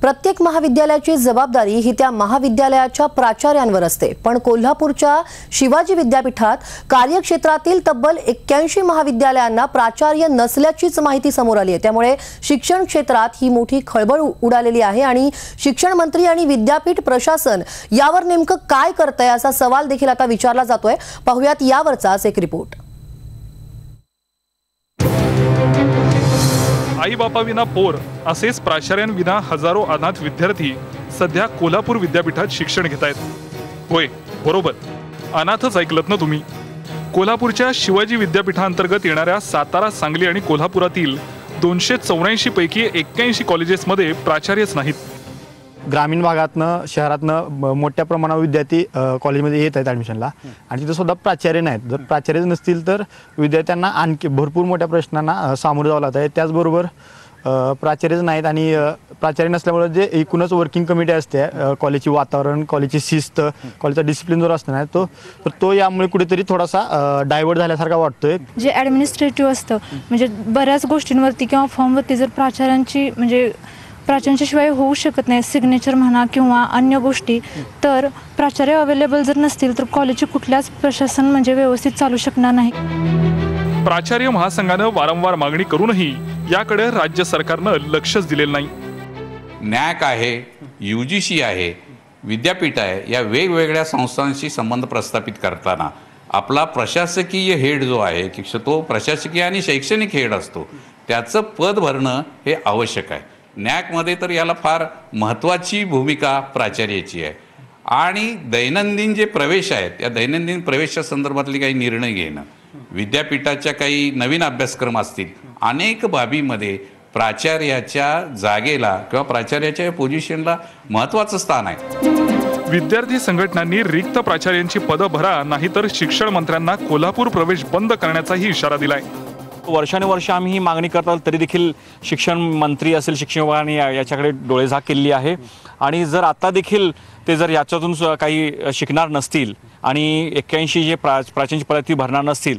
प्रत्येक महाविद्यालयाची जबाबदारी ही त्या महाविद्यालयाच्या प्राचार्यांवर असते. पण कोल्हापूरच्या शिवाजी विद्यापीठात कार्यक्षेत्रातील तब्बल एक्क्याऐंशी महाविद्यालयांना प्राचार्य नसल्याचीच माहिती समोर आली आहे. त्यामुळे शिक्षण क्षेत्रात ही मोठी खळबळ उडालेली आहे आणि शिक्षण मंत्री आणि विद्यापीठ प्रशासन यावर नेमकं काय करतंय असा सवाल देखील आता विचारला जातोय. पाहुयात यावरचाच एक रिपोर्ट. आई बापाविना पोर असेच प्राचार्यांविना हजारो अनाथ विद्यार्थी सध्या कोल्हापूर विद्यापीठात शिक्षण घेत आहेत. होय बरोबर. अनाथच ऐकलत ना तुम्ही? कोल्हापूरच्या शिवाजी विद्यापीठांतर्गत येणाऱ्या सातारा सांगली आणि कोल्हापुरातील दोनशे चौऱ्याऐंशी पैकी एक्क्याऐंशी कॉलेजेसमध्ये प्राचार्यच नाहीत. ग्रामीण भागातनं शहरातनं म- मोठ्या प्रमाणावर विद्यार्थी कॉलेजमध्ये येत आहेत ॲडमिशनला आणि तिथं सुद्धा प्राचार्य नाहीत. जर प्राचार्य नसतील तर विद्यार्थ्यांना आणखी भरपूर मोठ्या प्रश्नांना सामोरं जावं लागत. आहे त्याचबरोबर प्राचार्यच नाहीत आणि प्राचार्य नसल्यामुळे जे एकूणच वर्किंग कमिटी असते कॉलेजची वातावरण कॉलेजची शिस्त कॉलेजचा डिसिप्लिन जो असतो ना तो तर तो यामुळे कुठेतरी थोडासा डायव्हर्ट झाल्यासारखा वाटतोय. जे ॲडमिनिस्ट्रेटिव्ह असतं म्हणजे बऱ्याच गोष्टींवरती किंवा फॉर्मवरती जर प्राचार्यांची म्हणजे प्राचार्यांच्या शिवाय होऊ शकत नाही. सिग्नेचर म्हणा किंवा अन्य गोष्टी तर प्राचार्य अवेलेबल जर नसतील तर कॉलेजचे कुठल्याच प्रशासन म्हणजे व्यवस्थित चालू शकणार नाही. प्राचार्य महासंघानं वारंवार मागणी करूनही याकडे राज्य सरकारनं लक्षच दिलेलं नाही. नॅक आहे यू जी सी आहे विद्यापीठ आहे या वेगवेगळ्या संस्थांशी संबंध प्रस्थापित करताना आपला प्रशासकीय हेड जो आहे की तो प्रशासकीय आणि शैक्षणिक हेड असतो त्याचं पद भरणं हे आवश्यक आहे. नॅकमध्ये तर याला फार महत्त्वाची भूमिका प्राचार्याची आहे. आणि दैनंदिन जे प्रवेश आहेत या दैनंदिन प्रवेशा संदर्भातले काही निर्णय घेणं विद्यापीठाच्या काही नवीन अभ्यासक्रम असतील अनेक बाबीमध्ये प्राचार्याच्या जागेला किंवा प्राचार्याच्या पोझिशनला महत्त्वाचं स्थान आहे. विद्यार्थी संघटनांनी रिक्त प्राचार्यांची पदं भरा नाहीतर शिक्षण मंत्र्यांना कोल्हापूर प्रवेश बंद करण्याचाही इशारा दिलाय. वर्षानुवर्ष आम्ही ही मागणी करत आहोत तरी देखील शिक्षण मंत्री असेल शिक्षण विभागाने या- याच्याकडे डोळेझाक केलेली आहे. आणि जर आता देखील ते जर याच्यातून काही शिकणार नसतील आणि एक्क्याऐंशी जे प्रा प्राचीनची पद्धती भरणार नसतील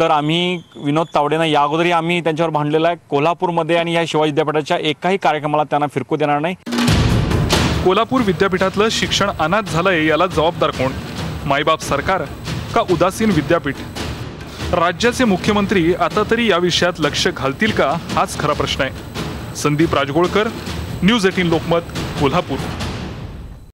तर आम्ही विनोद तावडेंना या अगोदरही आम्ही त्यांच्यावर भांडलेलं आहे. कोल्हापूरमध्ये आणि या शिवाजी विद्यापीठाच्या एकाही कार्यक्रमाला त्यांना फिरकू देणार नाही. कोल्हापूर विद्यापीठातलं शिक्षण अनाथ झालंय याला जबाबदार कोण? मायबाप सरकार का उदासीन विद्यापीठ? राज्याचे मुख्यमंत्री आता तरी या विषयात लक्ष घालतील का? हाच खरा प्रश्न आहे. Sandeep Rajgolkar news eighteen Lokmat Kolhapur.